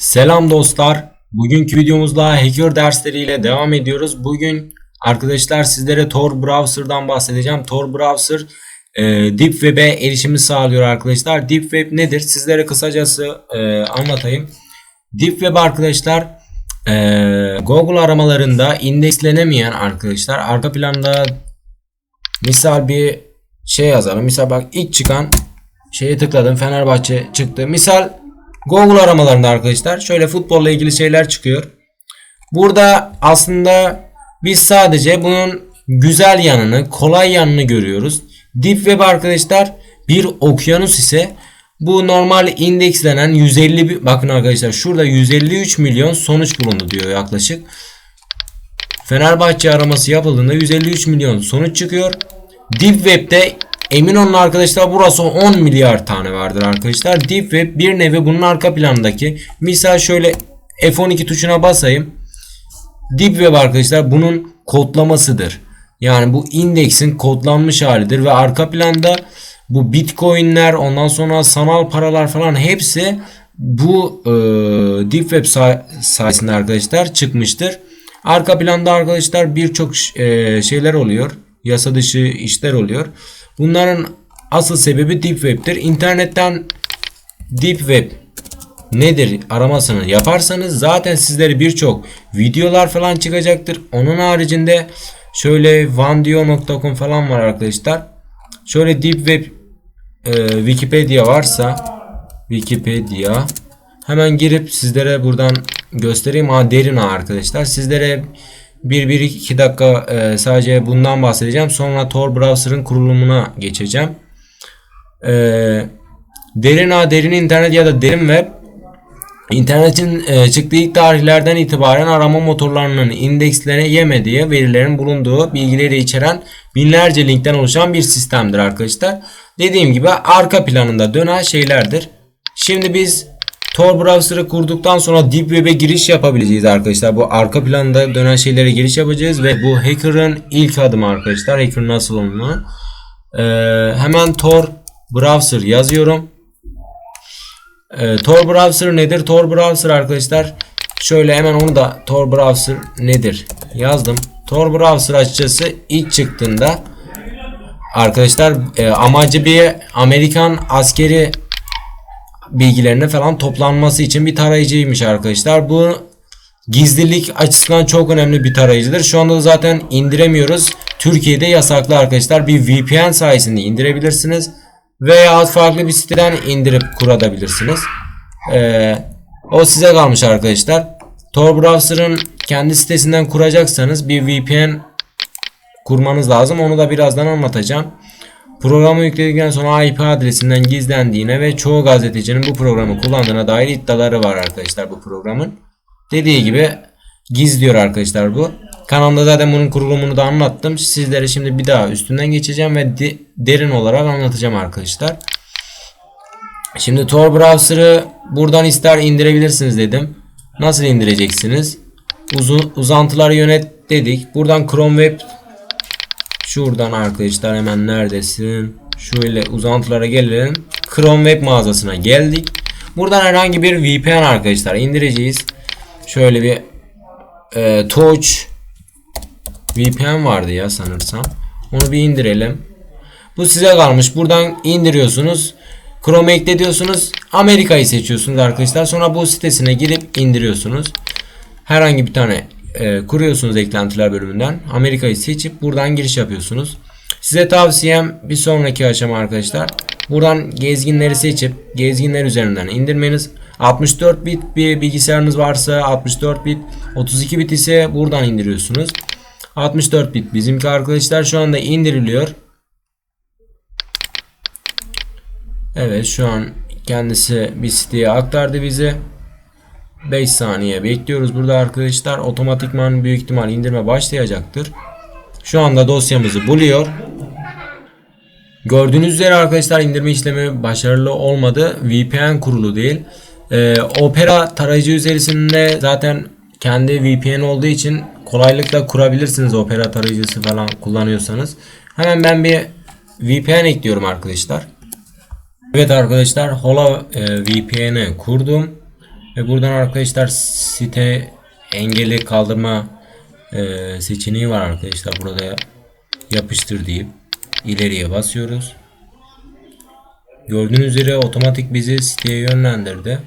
Selam dostlar. Bugünkü videomuzda hacker dersleriyle devam ediyoruz. Bugün arkadaşlar sizlere Tor Browser'dan bahsedeceğim. Tor Browser e, Deep Web'e erişimi sağlıyor arkadaşlar. Deep Web nedir? Sizlere kısacası e, anlatayım. Deep Web arkadaşlar e, Google aramalarında indekslenemeyen arkadaşlar arka planda misal bir şey yazalım. Misal bak ilk çıkan şeye tıkladım Fenerbahçe çıktı. Misal Google aramalarında arkadaşlar şöyle futbolla ilgili şeyler çıkıyor. Burada aslında biz sadece bunun güzel yanını, kolay yanını görüyoruz. Deep Web arkadaşlar bir okyanus ise bu normal indekslenen 150 bi- bakın arkadaşlar şurada 153 milyon sonuç bulundu diyor yaklaşık. Fenerbahçe araması yapıldığında 153 milyon sonuç çıkıyor. Deep Web'de emin olun arkadaşlar burası 10 milyar tane vardır arkadaşlar. Deep Web bir nevi bunun arka plandaki. Misal şöyle F12 tuşuna basayım. Deep Web arkadaşlar bunun kodlamasıdır. Yani bu indeksin kodlanmış halidir ve arka planda bu bitcoinler ondan sonra sanal paralar falan hepsi bu e, Deep Web say- sayesinde arkadaşlar çıkmıştır. Arka planda arkadaşlar birçok e, şeyler oluyor. Yasa dışı işler oluyor. Bunların asıl sebebi Deep Web'tir. İnternetten Deep Web nedir aramasını yaparsanız zaten sizlere birçok videolar falan çıkacaktır. Onun haricinde şöyle vandio.com falan var arkadaşlar. Şöyle Deep Web e, Wikipedia varsa Wikipedia hemen girip sizlere buradan göstereyim. Ha derin ağ arkadaşlar. Sizlere 1-1-2 dakika e, sadece bundan bahsedeceğim. Sonra Tor browser'ın kurulumuna geçeceğim. E, derin ağ, derin internet ya da derin web İnternetin e, çıktığı ilk tarihlerden itibaren arama motorlarının indekslenemediği verilerin bulunduğu bilgileri içeren binlerce linkten oluşan bir sistemdir arkadaşlar. Dediğim gibi arka planında dönen şeylerdir. Şimdi biz Tor browser'ı kurduktan sonra Deep Web'e giriş yapabileceğiz arkadaşlar. Bu arka planda dönen şeylere giriş yapacağız ve bu hacker'ın ilk adımı arkadaşlar. Hacker nasıl olmalı? E, hemen Tor browser yazıyorum. E, Tor browser nedir? Tor browser arkadaşlar şöyle hemen onu da Tor browser nedir yazdım. Tor browser açıkçası ilk çıktığında arkadaşlar e, amacı bir Amerikan askeri bilgilerine falan toplanması için bir tarayıcıymış arkadaşlar. Bu gizlilik açısından çok önemli bir tarayıcıdır. Şu anda zaten indiremiyoruz. Türkiye'de yasaklı arkadaşlar. Bir VPN sayesinde indirebilirsiniz. Veya farklı bir siteden indirip kurabilirsiniz. Ee, o size kalmış arkadaşlar. Tor browser'ın kendi sitesinden kuracaksanız bir VPN kurmanız lazım. Onu da birazdan anlatacağım. Programı yükledikten sonra IP adresinden gizlendiğine ve çoğu gazetecinin bu programı kullandığına dair iddiaları var arkadaşlar bu programın. Dediği gibi gizliyor arkadaşlar bu. Kanalda zaten bunun kurulumunu da anlattım. Sizlere şimdi bir daha üstünden geçeceğim ve de- derin olarak anlatacağım arkadaşlar. Şimdi Tor browser'ı buradan ister indirebilirsiniz dedim. Nasıl indireceksiniz? Uzun uzantıları yönet dedik. Buradan Chrome Web Şuradan arkadaşlar hemen neredesin? Şöyle uzantılara gelelim. Chrome Web mağazasına geldik. Buradan herhangi bir VPN arkadaşlar indireceğiz. Şöyle bir e, Touch VPN vardı ya sanırsam. Onu bir indirelim. Bu size kalmış. Buradan indiriyorsunuz. Chrome ekle diyorsunuz. Amerika'yı seçiyorsunuz arkadaşlar. Sonra bu sitesine girip indiriyorsunuz. Herhangi bir tane e, kuruyorsunuz eklentiler bölümünden. Amerika'yı seçip buradan giriş yapıyorsunuz. Size tavsiyem bir sonraki aşama arkadaşlar. Buradan gezginleri seçip gezginler üzerinden indirmeniz. 64 bit bir bilgisayarınız varsa 64 bit 32 bit ise buradan indiriyorsunuz. 64 bit bizimki arkadaşlar şu anda indiriliyor. Evet şu an kendisi bir siteye aktardı bizi. 5 saniye bekliyoruz burada arkadaşlar. Otomatikman büyük ihtimal indirme başlayacaktır. Şu anda dosyamızı buluyor. Gördüğünüz üzere arkadaşlar indirme işlemi başarılı olmadı. VPN kurulu değil. Ee, Opera tarayıcı üzerinde zaten kendi VPN olduğu için kolaylıkla kurabilirsiniz Opera tarayıcısı falan kullanıyorsanız. Hemen ben bir VPN ekliyorum arkadaşlar. Evet arkadaşlar Hola e, VPN'i kurdum. Ve buradan arkadaşlar site engeli kaldırma e, seçeneği var arkadaşlar. Burada yapıştır deyip ileriye basıyoruz. Gördüğünüz üzere otomatik bizi siteye yönlendirdi.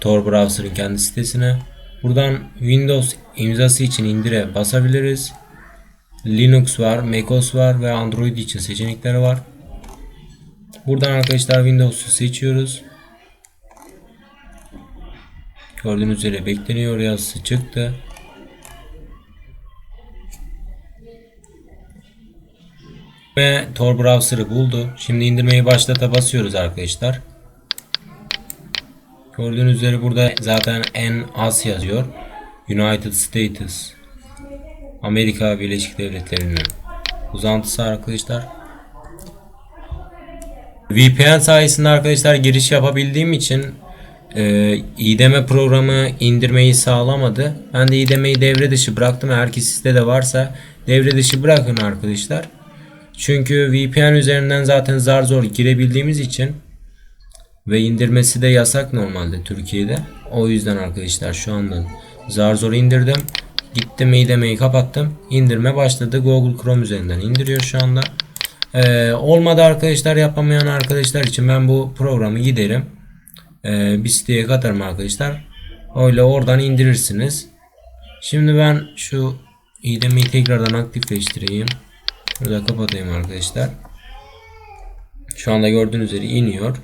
Tor browser'ın kendi sitesine. Buradan Windows imzası için indire basabiliriz. Linux var, macOS var ve Android için seçenekleri var. Buradan arkadaşlar Windows'u seçiyoruz. Gördüğünüz üzere bekleniyor yazısı çıktı. Ve Tor browser'ı buldu. Şimdi indirmeyi başlata basıyoruz arkadaşlar. Gördüğünüz üzere burada zaten en az yazıyor. United States. Amerika Birleşik Devletleri'nin uzantısı arkadaşlar. VPN sayesinde arkadaşlar giriş yapabildiğim için e, IDM programı indirmeyi sağlamadı. Ben de IDM'yi devre dışı bıraktım. Eğer ki sizde de varsa devre dışı bırakın arkadaşlar. Çünkü VPN üzerinden zaten zar zor girebildiğimiz için ve indirmesi de yasak normalde Türkiye'de. O yüzden arkadaşlar şu anda zar zor indirdim. Gittim IDM'yi kapattım. İndirme başladı. Google Chrome üzerinden indiriyor şu anda. Ee, olmadı arkadaşlar yapamayan arkadaşlar için ben bu programı giderim. Ee, bir siteye katarım arkadaşlar. Öyle oradan indirirsiniz. Şimdi ben şu IDM'yi tekrardan aktifleştireyim. Burada kapatayım arkadaşlar. Şu anda gördüğünüz üzere iniyor.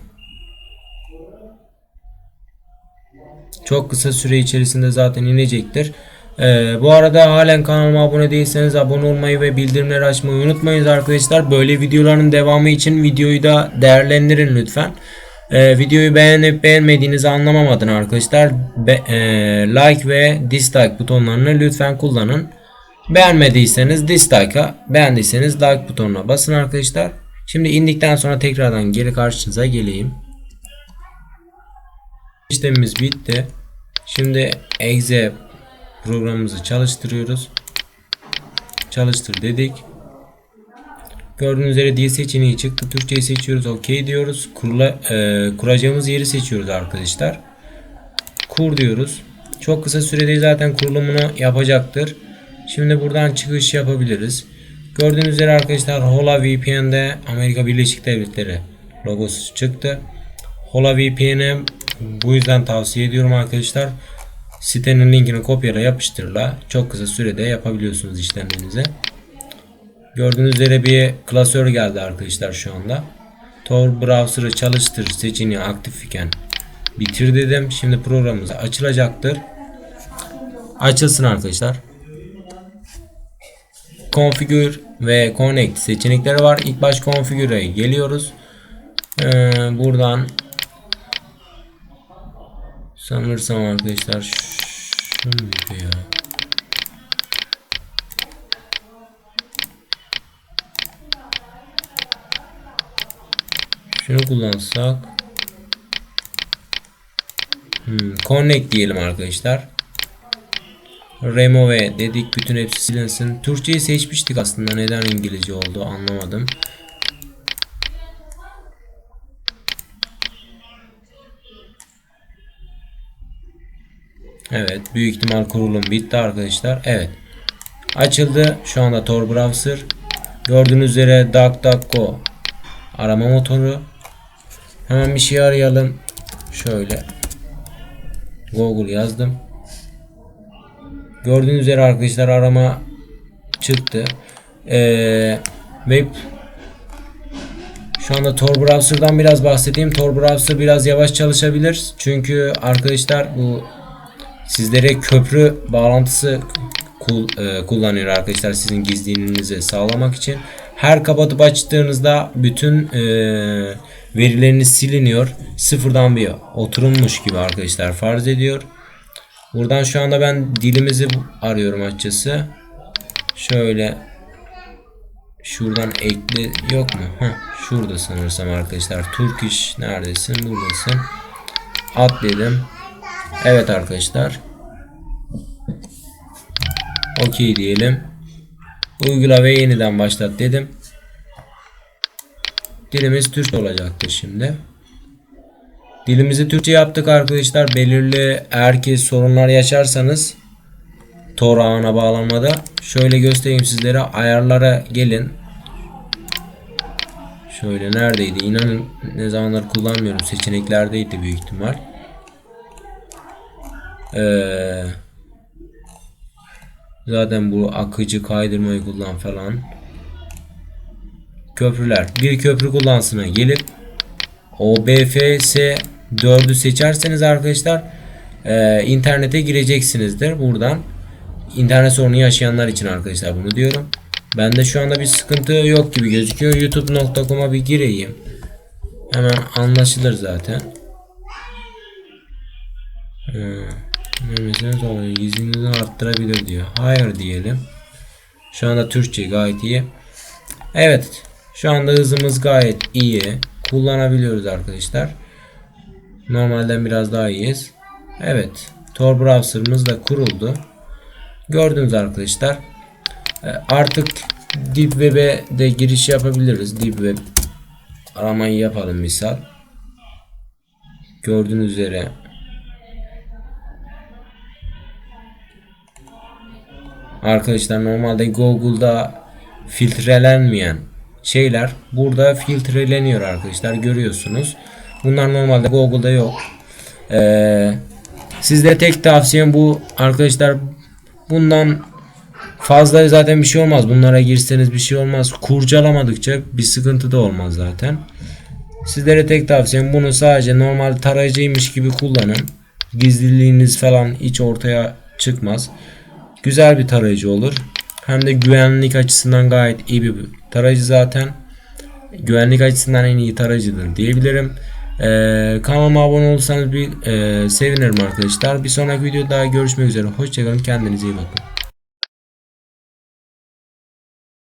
Çok kısa süre içerisinde zaten inecektir. Ee, bu arada halen kanalıma abone değilseniz abone olmayı ve bildirimleri açmayı unutmayın arkadaşlar. Böyle videoların devamı için videoyu da değerlendirin lütfen. Ee, videoyu beğenip beğenmediğinizi anlamam adına arkadaşlar be, e, like ve dislike butonlarını lütfen kullanın. Beğenmediyseniz dislike'a, beğendiyseniz like butonuna basın arkadaşlar. Şimdi indikten sonra tekrardan geri karşınıza geleyim. İşlemimiz bitti. Şimdi exe programımızı çalıştırıyoruz. Çalıştır dedik. Gördüğünüz üzere dil seçeneği çıktı. Türkçeyi seçiyoruz. OK diyoruz. Kurla, e, kuracağımız yeri seçiyoruz arkadaşlar. Kur diyoruz. Çok kısa sürede zaten kurulumunu yapacaktır. Şimdi buradan çıkış yapabiliriz. Gördüğünüz üzere arkadaşlar Hola VPN'de Amerika Birleşik Devletleri logosu çıktı. Hola VPN'i bu yüzden tavsiye ediyorum arkadaşlar. Sitenin linkini kopyala yapıştırla. Çok kısa sürede yapabiliyorsunuz işlemlerinizi. Gördüğünüz üzere bir klasör geldi arkadaşlar şu anda. Tor browser'ı çalıştır seçeneği aktif iken bitir dedim. Şimdi programımız açılacaktır. Açılsın arkadaşlar. Configure ve Connect seçenekleri var. İlk baş Configure'e geliyoruz. Ee, buradan sanırsam arkadaşlar şu muydu Şunu kullansak hmm, Connect diyelim arkadaşlar. Remove dedik bütün hepsi silinsin. Türkçeyi seçmiştik aslında neden İngilizce oldu anlamadım. Evet büyük ihtimal kurulum bitti arkadaşlar. Evet açıldı şu anda Tor browser. Gördüğünüz üzere DuckDuckGo arama motoru. Hemen bir şey arayalım. Şöyle Google yazdım. Gördüğünüz üzere arkadaşlar arama çıktı. Ee, web şu anda Tor browser'dan biraz bahsedeyim. Tor browser biraz yavaş çalışabilir. Çünkü arkadaşlar bu sizlere köprü bağlantısı kul, e, kullanıyor arkadaşlar sizin gizliliğinizi sağlamak için. Her kapatıp açtığınızda bütün e, verileriniz siliniyor. Sıfırdan bir oturulmuş gibi arkadaşlar farz ediyor. Buradan şu anda ben dilimizi arıyorum açıkçası. Şöyle şuradan ekle yok mu? Heh, şurada sanırsam arkadaşlar. Turkish neredesin? Buradasın. At dedim. Evet arkadaşlar. Okey diyelim. Uygula ve yeniden başlat dedim. Dilimiz Türk olacaktır şimdi. Dilimizi Türkçe yaptık arkadaşlar. Belirli eğer ki sorunlar yaşarsanız Tor ağına bağlanmada şöyle göstereyim sizlere ayarlara gelin. Şöyle neredeydi? İnanın ne zamanlar kullanmıyorum. Seçeneklerdeydi büyük ihtimal. Ee, zaten bu akıcı kaydırmayı kullan falan. Köprüler. Bir köprü kullansına gelip OBFS 4'ü seçerseniz arkadaşlar e, internete gireceksinizdir buradan. İnternet sorunu yaşayanlar için arkadaşlar bunu diyorum. Bende şu anda bir sıkıntı yok gibi gözüküyor. youtube.com'a bir gireyim. Hemen anlaşılır zaten. Ee, mesela sonra gizliliğini arttırabilir diyor. Hayır diyelim. Şu anda Türkçe gayet iyi. Evet. Şu anda hızımız gayet iyi. Kullanabiliyoruz arkadaşlar. Normalden biraz daha iyiyiz. Evet. Tor browser'ımız da kuruldu. Gördünüz arkadaşlar. E, Artık Deep Web'e de giriş yapabiliriz. Deep Web aramayı yapalım misal. Gördüğünüz üzere Arkadaşlar normalde Google'da filtrelenmeyen şeyler burada filtreleniyor arkadaşlar görüyorsunuz. Bunlar normalde Google'da yok. Ee, sizde tek tavsiyem bu arkadaşlar bundan fazla zaten bir şey olmaz. Bunlara girseniz bir şey olmaz. Kurcalamadıkça bir sıkıntı da olmaz zaten. Sizlere tek tavsiyem bunu sadece normal tarayıcıymış gibi kullanın. Gizliliğiniz falan hiç ortaya çıkmaz. Güzel bir tarayıcı olur. Hem de güvenlik açısından gayet iyi bir tarayıcı zaten. Güvenlik açısından en iyi tarayıcıdır diyebilirim. Ee, kanalıma abone olursanız bir e, sevinirim arkadaşlar. Bir sonraki videoda görüşmek üzere. Hoşçakalın. Kendinize iyi bakın.